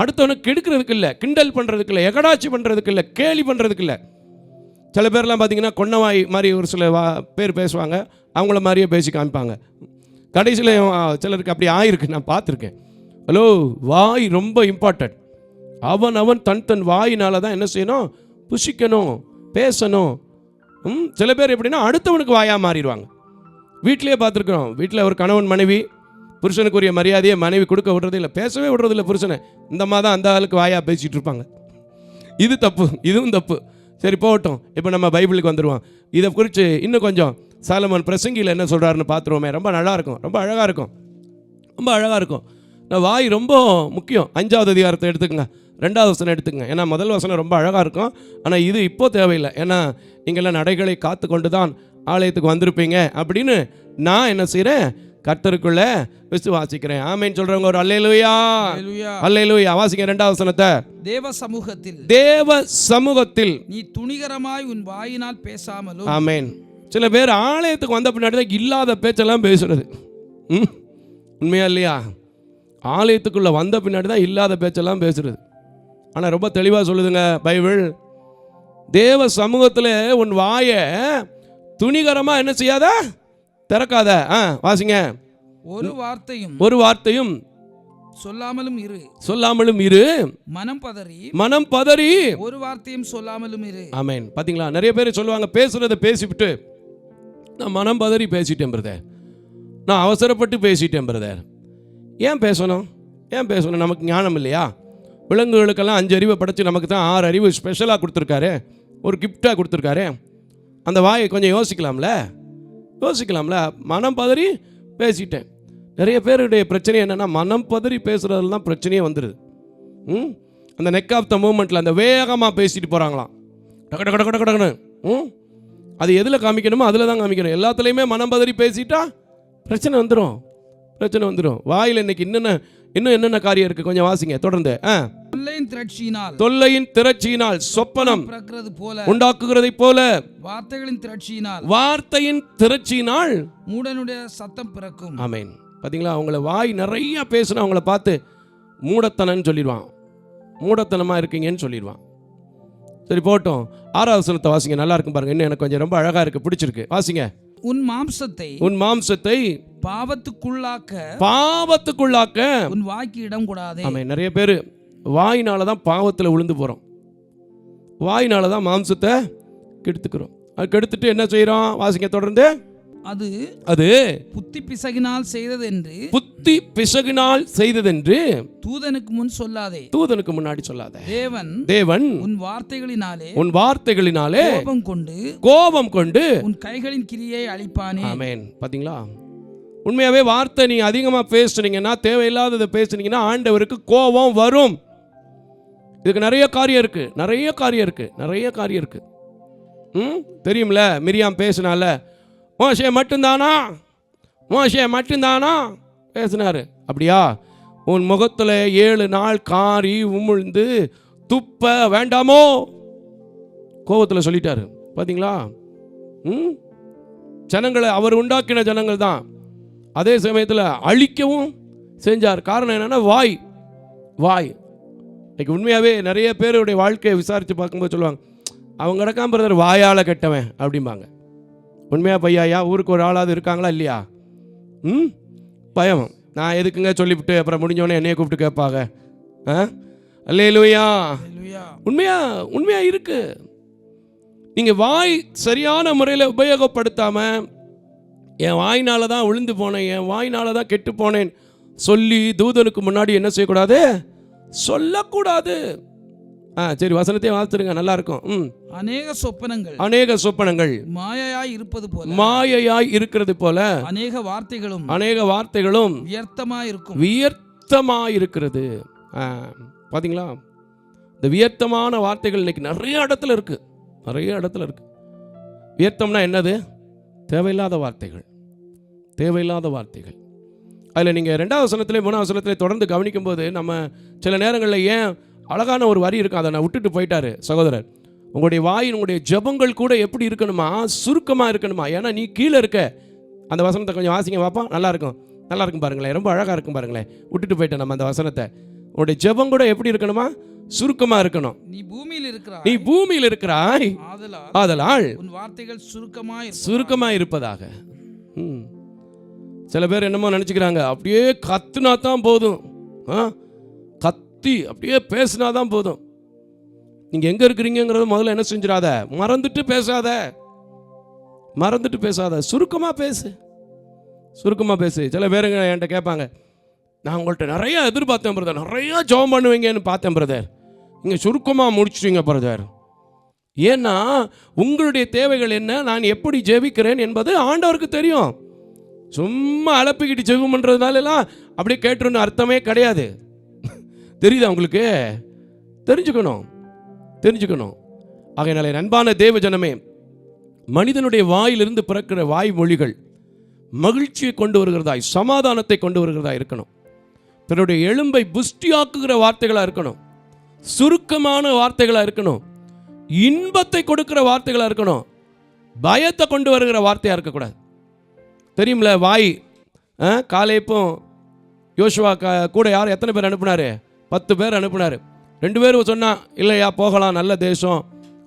S2: அடுத்தவனுக்கு கெடுக்கிறதுக்கு இல்லை கிண்டல் பண்ணுறதுக்கு இல்லை எகடாச்சி பண்ணுறதுக்கு இல்லை கேலி பண்ணுறதுக்கு இல்லை. சில பேர்லாம் பார்த்தீங்கன்னா கொன்னவாய் மாதிரி ஒரு சில வா பேர் பேசுவாங்க. அவங்கள மாதிரியே பேசி காமிப்பாங்க. கடைசியில் சிலருக்கு அப்படி ஆயிருக்கு. நான் பார்த்துருக்கேன் ஹலோ வாய் ரொம்ப இம்பார்ட்டன்ட் அவன் அவன் தன் தன் வாயினால தான் என்ன செய்யணும்? புசிக்கணும் பேசணும். ம் சில பேர் எப்படின்னா அடுத்தவனுக்கு வாயாக மாறிடுவாங்க. வீட்டிலே பார்த்துருக்குறோம் வீட்டில் ஒரு கணவன் மனைவி புருஷனுக்குரிய மரியாதையை மனைவி கொடுக்க விடுறது இல்லை பேசவே விடுறது இல்லை புருஷனை. இந்த மாதிரி தான் அந்த ஆளுக்கு வாயாக பேசிகிட்டு இருப்பாங்க. இது தப்பு இதுவும் தப்பு. சரி போகட்டும். இப்போ நம்ம பைபிளுக்கு வந்துடுவோம் இதை குறித்து இன்னும் கொஞ்சம் சாலமன் பிரசங்கியில் என்ன சொல்கிறாருன்னு பார்த்துருவோமே. ரொம்ப நல்லா இருக்கும் ரொம்ப அழகாக இருக்கும். ரொம்ப அழகாக இருக்கும். நான் வாய் ரொம்ப முக்கியம். அஞ்சாவது அதிகாரத்தை எடுத்துக்கங்க. ரெண்டாவது வசனம் எடுத்துக்கங்க. ஏன்னா முதல் வசனம் ரொம்ப அழகாக இருக்கும். ஆனால் இது இப்போ தேவையில்லை. ஏன்னா நீங்கள்லாம் நடைகளை காத்து கொண்டு தான் ஆலயத்துக்கு வந்திருப்பீங்க அப்படின்னு நான் என்ன செய்கிறேன் கர்த்தருக்குள்ள விசுவாசிக்கிறேன். ஆமேன்னு சொல்கிறவங்க ஒரு அல்லேலூயா. அல்லேலூயா. வாசிங்க ரெண்டாவது வசனத்தை.
S3: தேவ சமூகத்தில்.
S2: தேவ சமூகத்தில்.
S3: நீ துணிகரமாய் உன் வாயினால் பேசாமலும்
S2: ஆமேன். சில பேர் ஆலயத்துக்கு வந்த பின்னாடி தான் இல்லாத பேச்செல்லாம் பேசுறது. ம்? உண்மையா இல்லையா? ஆலயத்துக்குள்ள வந்த பின்னாடி தான் இல்லாத பேச்செல்லாம் பேசுறது. ஆனால் ரொம்ப தெளிவாக சொல்லுதுங்க பைபிள். தேவ சமூகத்தில் உன் வாயை துணிகரமாக என்ன செய்யாத? திறக்காத. ஆ வாசிங்க.
S3: ஒரு வார்த்தையும்
S2: ஒரு வார்த்தையும்
S3: சொல்லாமலும் இரு.
S2: சொல்லாமலும் இரு.
S3: மனம் பதறி
S2: மனம் பதறி
S3: ஒரு வார்த்தையும் சொல்லாமலும் இரு.
S2: ஆமென். பாத்தீங்களா? நிறைய பேர் சொல்லுவாங்க பேசுறத பேசிவிட்டு நான் மனம் பதறி பேசிட்டேன் பிரதர். நான் அவசரப்பட்டு பேசிட்டேன் பிரதர். ஏன் பேசணும்? ஏன் பேசணும்? நமக்கு ஞானம் இல்லையா? விலங்குகளுக்கெல்லாம் அஞ்சு அறிவை படைச்சு நமக்கு தான் ஆறு அறிவு ஸ்பெஷலாக கொடுத்துருக்காரு. ஒரு கிஃப்டாக கொடுத்துருக்காரு. அந்த வாயை கொஞ்சம் யோசிக்கலாம்ல? யோசிக்கலாம்ல? மனம் பதறி பேசிட்டேன். நிறைய பேருடைய பிரச்சனை என்னென்னா மனம் பதறி பேசுகிறதுல தான் பிரச்சனையே வந்துடுது ம்? அந்த நெக் ஆஃப் த மூமெண்ட்டில் அந்த வேகமாக பேசிட்டு போகிறாங்களாம் டக்கு டக்கு டக்கு டக்குன்னு. ம்? அது எதில் காமிக்கணுமோ அதில் தான் காமிக்கணும். எல்லாத்துலேயுமே மனம் பதறி பேசிட்டா பிரச்சனை வந்துடும் பிரச்சனை வந்துடும் வாயில் இன்னைக்கு என்னென்ன இன்னும் என்னென்ன காரியம் இருக்குது கொஞ்சம் வாசிங்க. தொடர்ந்து. ஆ.
S3: தொல்லையின் திரட்சியினால்
S2: தொல்லையின் திரட்சியினால் சொப்பனம்
S3: போல
S2: உண்டாக்குகிறதைப் போல
S3: வார்த்தைகளின் திரட்சியினால்
S2: வார்த்தையின் திரட்சியினால்
S3: மூடனுடைய சத்தம் பிறக்கும்.
S2: ஆமென். பாத்தீங்களா? அவங்கள வாய் நிறைய பேசுனா அவங்கள பார்த்து மூடத்தனன்னு சொல்லிடுவான். மூடத்தனமாக இருக்கீங்கன்னு சொல்லிடுவான். சரி போட்டோம். ஆறாவது வாசிங்க. நல்லா இருக்கும் பாருங்க. இன்னும் எனக்கு கொஞ்சம் ரொம்ப அழகா இருக்கு. பிடிச்சிருக்கு. வாசிங்க.
S3: உன் மாம்சத்தை
S2: உன் மாம்சத்தை
S3: பாவத்துக்குள்ளாக்க
S2: பாவத்துக்குள்ளாக்க
S3: உன் வாய்க்கு இடம் கூடாதே.
S2: ஆமென். நிறைய பேர் வாயினால தான் பாவத்தில் விழுந்து போகிறோம் வாயினால தான் மாம்சத்தை கெடுத்துக்கிறோம். அது கெடுத்துட்டு என்ன செய்கிறோம் வாசிங்க தொடர்ந்து.
S3: அது
S2: அது
S3: புத்தி பிசகினால் செய்தது என்று
S2: புத்தி பிசகினால் செய்ததென்று
S3: தூதனுக்கு முன் சொல்லாதே.
S2: தூதனுக்கு முன்னாடி சொல்லாத.
S3: தேவன்
S2: தேவன்
S3: உன் வார்த்தைகளினாலே
S2: உன் வார்த்தைகளினாலே
S3: கோபம் கொண்டு
S2: கோபம் கொண்டு
S3: உன் கைகளின் கிரியை அழிப்பானே.
S2: ஆமென். பாத்தீங்களா? உண்மையாவே வார்த்தை நீங்க அதிகமா பேசுனீங்கன்னா தேவையில்லாததை பேசுனீங்கன்னா ஆண்டவருக்கு கோபம் வரும். இதுக்கு நிறைய காரியம் இருக்குது நிறைய காரியம் இருக்குது நிறைய காரியம் இருக்குது ம்? தெரியும்ல மிரியாம் பேசினால. மோசே மட்டும்தானா? மோசே மட்டும்தானா? பேசினாரு. அப்படியா? உன் முகத்தில் ஏழு நாள் காரி உமிழ்ந்து துப்ப வேண்டாமோ? கோபத்தில் சொல்லிட்டாரு. பார்த்தீங்களா ம்? ஜனங்களை அவர் உண்டாக்கின ஜனங்கள் தான். அதே சமயத்தில் அழிக்கவும் செஞ்சார். காரணம் என்னென்னா வாய். வாய். இன்னைக்கு உண்மையாகவே நிறைய பேருடைய வாழ்க்கையை விசாரித்து பார்க்கும்போது சொல்லுவாங்க அவங்க கிடக்காம பிரதர் வாயால் கெட்டவன் அப்படிம்பாங்க. உண்மையா பையாயா? ஊருக்கு ஒரு ஆளாவது இருக்காங்களா இல்லையா? ம் பயம். நான் எதுக்குங்க சொல்லிவிட்டு அப்புறம் முடிஞ்சோடனே என்னைய கூப்பிட்டு கேட்பாங்க. ஆ? அல்லேலூயா.
S3: அல்லேலூயா.
S2: உண்மையா உண்மையா இருக்கு. நீங்க வாய் சரியான முறையில் உபயோகப்படுத்தாம என் வாயினால தான் விழுந்து போனேன் என் வாயினால தான் கெட்டு போனேன் சொல்லி தூதனுக்கு முன்னாடி என்ன செய்யக்கூடாது? சொல்லக்கூடாது. ஆ சரி வசனத்தையும் வாசிருங்க நல்லா இருக்கும் ம்.
S3: அநேக சொப்பனங்கள்.
S2: அநேக சொப்பனங்கள்.
S3: மாயையாய் இருப்பது போல.
S2: மாயையாய் இருக்கிறது போல.
S3: அநேக வார்த்தைகளும்.
S2: அநேக வார்த்தைகளும்
S3: வியர்த்தமாய் இருக்கும்
S2: வியர்த்தமாக இருக்கிறது ஆ, பாத்தீங்களா? இந்த வியர்த்தமான வார்த்தைகள் இன்னைக்கு நிறைய இடத்துல இருக்கு. நிறைய இடத்துல இருக்கு. வியர்த்தம்னா என்னது? தேவையில்லாத வார்த்தைகள். தேவையில்லாத வார்த்தைகள். அதில் நீங்கள் ரெண்டாவது வசனத்திலே மூணாவது வசனத்திலே தொடர்ந்து கவனிக்கும்போது நம்ம சில நேரங்களில் ஏன் அழகான ஒரு வரி இருக்கும் அதை நான் விட்டுட்டு போயிட்டாரு சகோதரர். உங்களுடைய வாயின் உங்களுடைய ஜெபங்கள் கூட எப்படி இருக்கணுமா? சுருக்கமாக இருக்கணுமா? ஏன்னா நீ கீழே இருக்க. அந்த வசனத்தை கொஞ்சம் வாசிங்க பாப்பா நல்லா இருக்கும். நல்லா இருக்கும் பாருங்களேன். ரொம்ப அழகாக இருக்கும் பாருங்களேன். விட்டுட்டு போயிட்டேன் நம்ம அந்த வசனத்தை. உங்களுடைய ஜெபம் கூட எப்படி இருக்கணுமா? சுருக்கமாக இருக்கணும்.
S3: நீ பூமியில் இருக்கிறாய்.
S2: நீ பூமியில் இருக்கிறாய்.
S3: ஆதலால் உன் வார்த்தைகள் சுருக்கமாய்.
S2: சுருக்கமாக இருப்பதாக. ம். சில பேர் என்னமோ நினச்சிக்கிறாங்க அப்படியே கத்துனா தான் போதும். ஆ? கத்தி அப்படியே பேசினா தான் போதும். நீங்கள் எங்கே இருக்கிறீங்கிறத முதல்ல என்ன செஞ்சிடாத? மறந்துட்டு பேசாத. மறந்துட்டு பேசாத. சுருக்கமாக பேசு. சுருக்கமாக பேசு. சில பேருங்க என்கிட்ட கேட்பாங்க நான் உங்கள்கிட்ட நிறையா எதிர்பார்த்தேன் பிரதர் நிறையா ஜெபம் பண்ணுவீங்கன்னு பார்த்தேன் பிரதர் நீங்கள் சுருக்கமாக முடிச்சிட்டீங்க பிரதர் ஏன்னா உங்களுடைய தேவைகள் என்ன? நான் எப்படி ஜெபிக்கிறேன் என்பது ஆண்டவருக்கு தெரியும். சும்மா அலப்பிக்கிட்டு ஜெபம் பண்ணுறதுனாலலாம் அப்படியே கேட்டுருன்னு அர்த்தமே கிடையாது. தெரியுதா உங்களுக்கு? தெரிஞ்சுக்கணும். தெரிஞ்சுக்கணும். ஆகையினாலே அன்பான தேவ ஜனமே மனிதனுடைய வாயிலிருந்து பிறக்கிற வாய்மொழிகள் மகிழ்ச்சியை கொண்டு வருகிறதாய் சமாதானத்தை கொண்டு வருகிறதா இருக்கணும். தன்னுடைய எலும்பை புஷ்டியாக்குகிற வார்த்தைகளாக இருக்கணும். சுருக்கமான வார்த்தைகளாக இருக்கணும். இன்பத்தை கொடுக்கிற வார்த்தைகளாக இருக்கணும். பயத்தை கொண்டு வருகிற வார்த்தையாக இருக்கக்கூடாது. தெரியும்ல வாய் ஆ, காலேப்பும் யோசுவா க கூட யார் எத்தனை பேர் அனுப்புனாரு? பத்து பேர் அனுப்புனார். ரெண்டு பேரும் சொன்னா இல்லையா போகலாம் நல்ல தேசம்.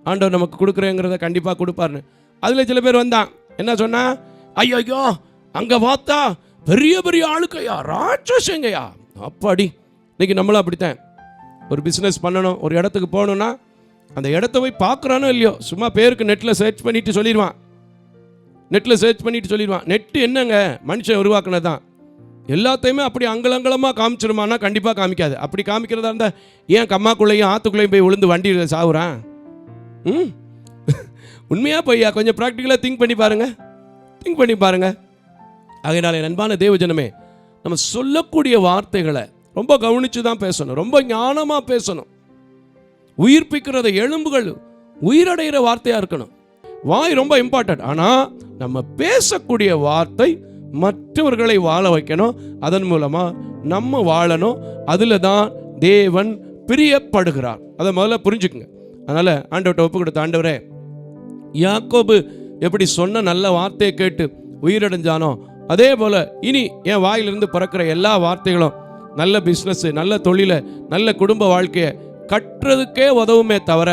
S2: ஆண்டவர் நமக்கு கொடுக்குறேங்கிறத கண்டிப்பாக கொடுப்பாருன்னு. அதில் சில பேர் வந்தான். என்ன சொன்னா ஐயோ ஐயோ அங்கே பார்த்தா பெரிய பெரிய ஆளுக்கையா ராட்சசங்கய்யா அப்பாடி இன்னைக்கு நம்மளும் அப்படித்தான். ஒரு பிஸ்னஸ் பண்ணணும் ஒரு இடத்துக்கு போகணுன்னா அந்த இடத்த போய் பார்க்குறானோ இல்லையோ சும்மா பேருக்கு நெட்டில் சர்ச் பண்ணிட்டு சொல்லிடுவான். நெட்டில் சர்ச் பண்ணிட்டு சொல்லிடுவான். நெட்டு என்னங்க? மனுஷன் உருவாக்குனது தான் எல்லாத்தையுமே அப்படி அங்கலங்கலமாக காமிச்சிருமானா கண்டிப்பாக காமிக்காது. அப்படி காமிக்கிறதா இருந்தால் ஏன் கம்மாக்குள்ளேயும் ஆற்றுக்குள்ளேயும் போய் விழுந்து வண்டியில் சாகுறான் ம்? உண்மையாக பொய்யா? கொஞ்சம் ப்ராக்டிக்கலாக திங்க் பண்ணி பாருங்கள் திங்க் பண்ணி பாருங்க. அதனால் என் அன்பான தேவஜனமே நம்ம சொல்லக்கூடிய வார்த்தைகளை ரொம்ப கவனித்து தான் பேசணும். ரொம்ப ஞானமாக பேசணும். உயிர்ப்பிக்கிறத எலும்புகள் உயிரடைகிற வார்த்தையாக இருக்கணும். வாய் ரொம்ப இம்பார்ட்டன்ட் ஆனால் நம்ம பேசக்கூடிய வார்த்தை மற்றவர்களை வாழ வைக்கணும். அதன் மூலமாக நம்ம வாழணும். அதில் தான் தேவன் பிரியப்படுகிறார். அதை முதல்ல புரிஞ்சுக்குங்க. அதனால் ஆண்டவர்கிட்ட ஒப்பு கொடுத்த ஆண்டவரே யாக்கோபு எப்படி சொன்ன நல்ல வார்த்தையை கேட்டு உயிரடைஞ்சானோ அதே போல் இனி என் வாயிலிருந்து பிறக்கிற எல்லா வார்த்தைகளும் நல்ல பிஸ்னஸ்ஸு நல்ல தொழிலை நல்ல குடும்ப வாழ்க்கையை கட்டுறதுக்கே உதவுமே தவிர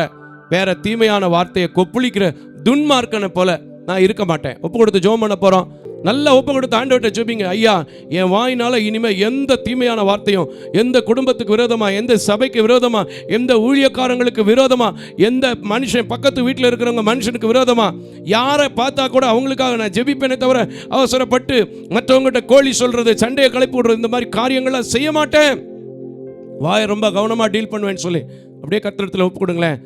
S2: வேற தீமையான வார்த்தையை கொப்புளிக்கிற துன்மார்க்கனை போல நான் இருக்க மாட்டேன். ஒப்பு கொடுத்து ஜோம் பண்ண போகிறோம் நல்லா ஒப்பு கொடுத்து ஆண்டவர்கிட்ட ஜெபிங்க. ஐயா என் வாயினால் இனிமேல் எந்த தீமையான வார்த்தையும் எந்த குடும்பத்துக்கு விரோதமாக எந்த சபைக்கு விரோதமாக எந்த ஊழியக்காரங்களுக்கு விரோதமாக எந்த மனுஷன் பக்கத்து வீட்டில் இருக்கிறவங்க மனுஷனுக்கு விரோதமாக யாரை பார்த்தா கூட அவங்களுக்காக நான் ஜெபிப்பேனே தவிர அவசரப்பட்டு மற்றவங்ககிட்ட கோழி சொல்கிறது சண்டையை கிளப்பி விடுறது இந்த மாதிரி காரியங்கள்லாம் செய்ய மாட்டேன். வாயை ரொம்ப கவனமாக டீல் பண்ணுவேன்னு சொல்லி அப்படியே கத்திரத்தில் ஒப்பு கொடுங்களேன்.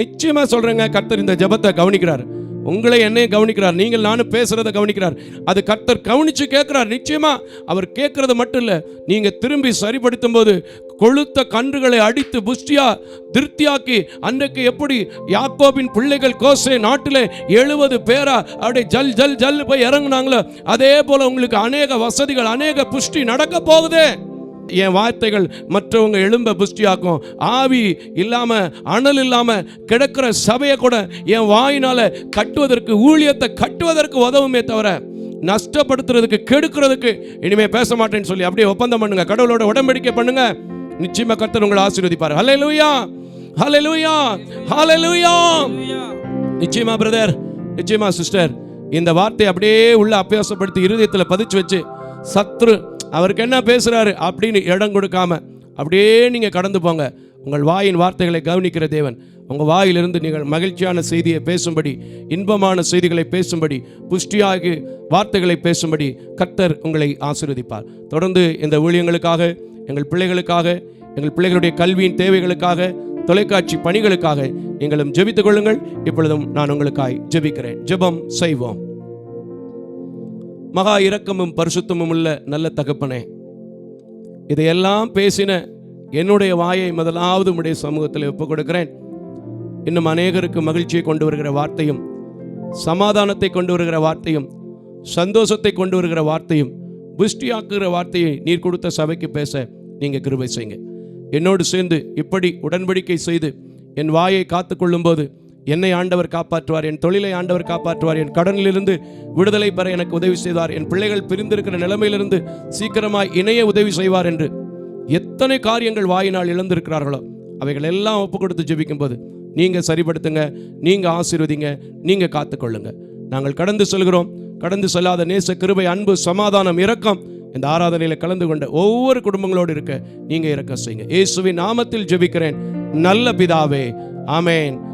S2: நிச்சயமாக சொல்கிறேங்க கர்த்தர் இந்த ஜெபத்தை கவனிக்கிறார். உங்களை என்னையும் கவனிக்கிறார். நீங்கள் நானும் பேசுறத கவனிக்கிறார். அது கர்த்தர் கவனிச்சு கேட்கிறார். நிச்சயமா அவர் கேட்கறது மட்டும் இல்லை நீங்க திரும்பி சரிப்படுத்தும் போது கொழுத்த கன்றுகளை அடித்து புஷ்டியா திருப்தியாக்கி அன்றைக்கு எப்படி யாக்கோபின் பிள்ளைகள் கோசே நாட்டில் எழுபது பேரா அப்படியே ஜல் ஜல் ஜல் போய் இறங்குனாங்களோ அதே போல உங்களுக்கு அநேக வசதிகள் அநேக புஷ்டி நடக்க போகுதே. என் வார்த்தைகள் மற்றவங்க எலும்ப புஷ்டியாக்கும். ஆவி இல்லாம அனல் இல்லாம கிடக்கிற சபையை கூட என் வாயினால கட்டுவதற்கு ஊழியத்தை கட்டுவதற்கு உதவுமே தவிர நஷ்டப்படுத்துறதுக்கு கெடுக்கிறதுக்கு இனிமே பேச மாட்டேன்னு சொல்லி அப்படியே ஒப்பந்தம் பண்ணுங்க. கடவுளோட உடன்படிக்கை பண்ணுங்க. நிச்சயமா கர்த்தர் உங்களை ஆசீர்வதிப்பார். ஹலே லூயா ஹலே லூயா ஹலே லூயா நிச்சயமா பிரதர் நிச்சயமா சிஸ்டர் இந்த வார்த்தையை அப்படியே உள்ள அபியாசப்படுத்தி இருதயத்தில் பதிச்சு வச்சு சத்ரு அவருக்கு என்ன பேசுகிறாரு அப்படின்னு இடம் கொடுக்காம அப்படியே நீங்கள் கடந்து போங்க. உங்கள் வாயின் வார்த்தைகளை கவனிக்கிற தேவன். உங்கள் வாயிலிருந்து நீங்கள் மகிழ்ச்சியான செய்தியை பேசும்படி இன்பமான செய்திகளை பேசும்படி புஷ்டியாகி வார்த்தைகளை பேசும்படி கர்த்தர் உங்களை ஆசீர்வதிப்பார். தொடர்ந்து இந்த ஊழியங்களுக்காக எங்கள் பிள்ளைகளுக்காக எங்கள் பிள்ளைகளுடைய கல்வியின் தேவைகளுக்காக தொலைக்காட்சி பணிகளுக்காக நீங்களும் ஜெபித்துக் கொள்ளுங்கள். இப்பொழுதும் நான் உங்களுக்காய் ஜெபிக்கிறேன். ஜெபம் செய்வோம். மகா இரக்கமும் பரிசுத்தமும் உள்ள நல்ல தகப்பனே. இதையெல்லாம் பேசின என்னுடைய வாயை முதலாவது உடைய சமூகத்தில் ஒப்புக் கொடுக்கிறேன் இன்னும் அநேகருக்கு மகிழ்ச்சியை கொண்டு வருகிற வார்த்தையும் சமாதானத்தை கொண்டு வருகிற வார்த்தையும் சந்தோஷத்தை கொண்டு வருகிற வார்த்தையும் புஷ்டியாக்குகிற வார்த்தையை நீர் கொடுத்த சபைக்கு பேச நீங்க கிருபை செய்யுங்க. என்னோடு சேர்ந்து இப்படி உடன்படிக்கை செய்து என் வாயை காத்து கொள்ளும்போது என்னை ஆண்டவர் காப்பாற்றுவார் என் தொழிலை ஆண்டவர் காப்பாற்றுவார் என் கடனிலிருந்து விடுதலை பெற எனக்கு உதவி செய்வார் என் பிள்ளைகள் பிரிந்திருக்கிற நிலைமையிலிருந்து சீக்கிரமாய் இணைய உதவி செய்வார் என்று எத்தனை காரியங்கள் வாயினால் இழந்திருக்கிறார்களோ அவைகள் எல்லாம் ஒப்பு கொடுத்து ஜெபிக்கும் போது நீங்க சரிப்படுத்துங்க நீங்க ஆசீர்வதிங்க நீங்க காத்துக்கொள்ளுங்க. நாங்கள் கடந்து செல்கிறோம். கடந்து செல்லாத நேச கிருபை அன்பு சமாதானம் இரக்கம் இந்த ஆராதனையில் கலந்து கொண்ட ஒவ்வொரு குடும்பங்களோடு இருக்க நீங்க இறக்க செய்யுங்க. இயேசுவின் நாமத்தில் ஜெபிக்கிறேன். நல்ல பிதாவே ஆமேன்.